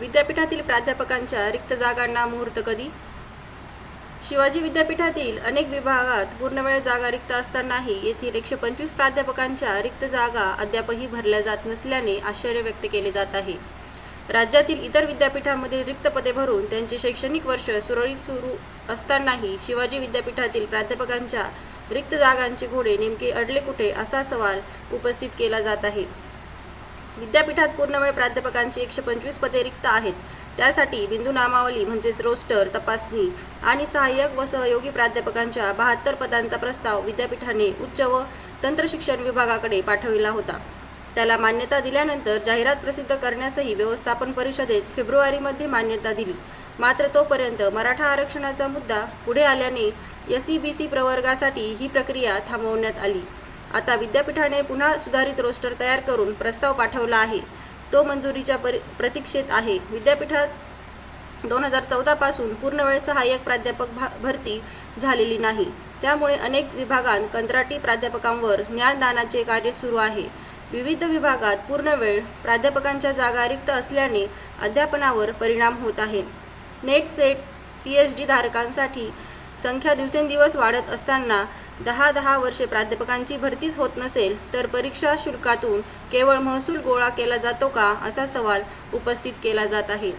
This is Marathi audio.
विद्यापीठातील प्राध्यापकांच्या रिक्त जागांना मुहूर्त कधी? शिवाजी विद्यापीठातील अनेक विभागात पूर्णवेळ जागा रिक्त असतानाही येथील एकशे पंचवीस प्राध्यापकांच्या रिक्त जागा अद्यापही भरल्या जात नसल्याने आश्चर्य व्यक्त केले जात आहे. राज्यातील इतर विद्यापीठांमधील रिक्त पदे भरून त्यांचे शैक्षणिक वर्ष सुरळीत सुरू असतानाही शिवाजी विद्यापीठातील प्राध्यापकांच्या रिक्त जागांचे घोडे नेमके अडले कुठे असा सवाल उपस्थित केला जात आहे. विद्यापीठात पूर्णवेळ प्राध्यापकांची एकशे पंचवीस पदे रिक्त आहेत. त्यासाठी बिंदू नामावली म्हणजेच रोस्टर तपासणी आणि सहाय्यक व सहयोगी प्राध्यापकांच्या बहात्तर पदांचा प्रस्ताव विद्यापीठाने उच्च व तंत्रशिक्षण विभागाकडे पाठविला होता. त्याला मान्यता दिल्यानंतर जाहिरात प्रसिद्ध करण्यासही व्यवस्थापन परिषदेत फेब्रुवारीमध्ये मान्यता दिली. मात्र तोपर्यंत मराठा आरक्षणाचा मुद्दा पुढे आल्याने एस सी बी सी प्रवर्गासाठी ही प्रक्रिया थांबवण्यात आली. आता विद्यापीठाने पुन्हा सुधारित रोस्टर तयार करून प्रस्ताव पाठवला आहे. तो मंजुरीच्या परि प्रतीक्षेत आहे. विद्यापीठात दोन हजार चौदापासून पूर्णवेळ सहाय्यक प्राध्यापक भा भरती झालेली नाही. त्यामुळे अनेक विभागांत कंत्राटी प्राध्यापकांवर ज्ञानदानाचे कार्य सुरू आहे. विविध विभागात पूर्णवेळ प्राध्यापकांच्या जागा रिक्त असल्याने अध्यापनावर परिणाम होत आहे. NET SET P H D धारकांसाठी संख्या दिवसेंदिवस वाढत असताना दहा दहा वर्षे प्राध्यापकांची भरतीच होत नसेल तर परीक्षा शुल्कातून केवळ महसूल गोळा केला जातो का असा सवाल उपस्थित केला जात आहे.